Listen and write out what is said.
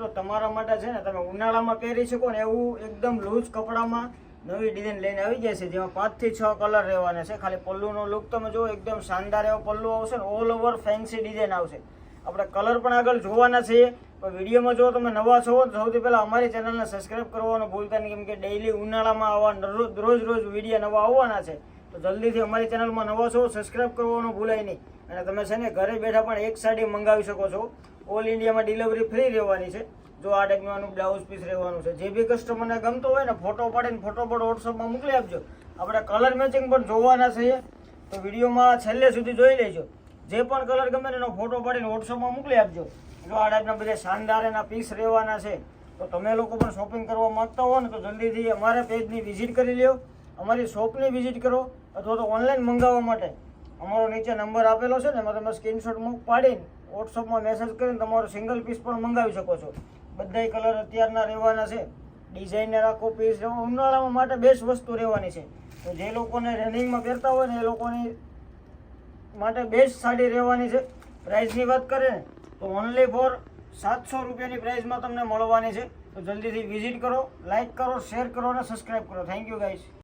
મિત્રો, તમારા માટે છે ને તમે ઉનાળામાં પહેરી શકો ને એવું એકદમ લૂઝ કપડામાં નવી ડિઝાઇન લઈને આવી જાય છે, જેમાં પાંચથી છ કલર રહેવાના છે. ખાલી પલ્લુનો લુક તમે જુઓ, એકદમ શાનદાર એવો પલ્લુ આવશે ને ઓલ ઓવર ફેન્સી ડિઝાઇન આવશે. આપણે કલર પણ આગળ જોવાના છીએ, પણ વિડીયોમાં જો તમે નવા છો, તો સૌથી પહેલાં અમારી ચેનલને સબસ્ક્રાઇબ કરવાનું ભૂલતા નહીં, કેમ કે ડેઇલી ઉનાળામાં આવવા રોજ રોજ રોજ વીડિયો નવા આવવાના છે. તો જલ્દીથી અમારી ચેનલમાં નવા છો સબસ્ક્રાઇબ કરવાનું ભૂલાય નહીં. અને તમે છે ને ઘરે બેઠા પણ એક સાડી મંગાવી શકો છો. ઓલ ઇન્ડિયામાં ડિલિવરી ફ્રી રહેવાની છે. જો આ ટાઈપનું બ્લાઉઝ પીસ રહેવાનું છે. જે બી કસ્ટમરને ગમતો હોય ને ફોટો પાડીને ફોટો પણ વોટ્સઅપમાં મોકલી આપજો. આપણે કલર મેચિંગ પણ જોવાના છીએ. તો વિડીયોમાં છેલ્લે સુધી જોઈ લેજો. જે પણ કલર ગમે એનો ફોટો પાડીને વોટ્સઅપમાં મોકલી આપજો. જો આ ટાઈપના બધા શાનદાર એના પીસ રહેવાના છે, તો તમે લોકો પણ શોપિંગ કરવા માંગતા હો ને, તો જલ્દીથી અમારા પેજની વિઝિટ કરી લ્યો. અમારી શોપની વિઝિટ કરો અથવા તો ઓનલાઈન મંગાવવા માટે. અમારો નીચે નંબર આપેલો છે ને, એમાં તમે સ્ક્રીનશોટ મૂક પાડીને વોટ્સઅપમાં મેસેજ કરીને તમારો સિંગલ પીસ પણ મંગાવી શકો છો. બધાય કલર અત્યારના રહેવાના છે. ડિઝાઇનર આખો પીસ ઉનાળામાં માટે બેસ્ટ વસ્તુ રહેવાની છે. તો જે લોકોને રનિંગમાં પહેરતા હોય ને, એ લોકોની માટે બેસ્ટ સાડી રહેવાની છે. પ્રાઇસની વાત કરીએ ને, તો ઓનલી ફોર સાતસો રૂપિયાની પ્રાઇસમાં તમને મળવાની છે. તો જલ્દીથી વિઝિટ કરો લાઇક કરો શેર કરો અને સબસ્ક્રાઈબ કરો. Thank you guys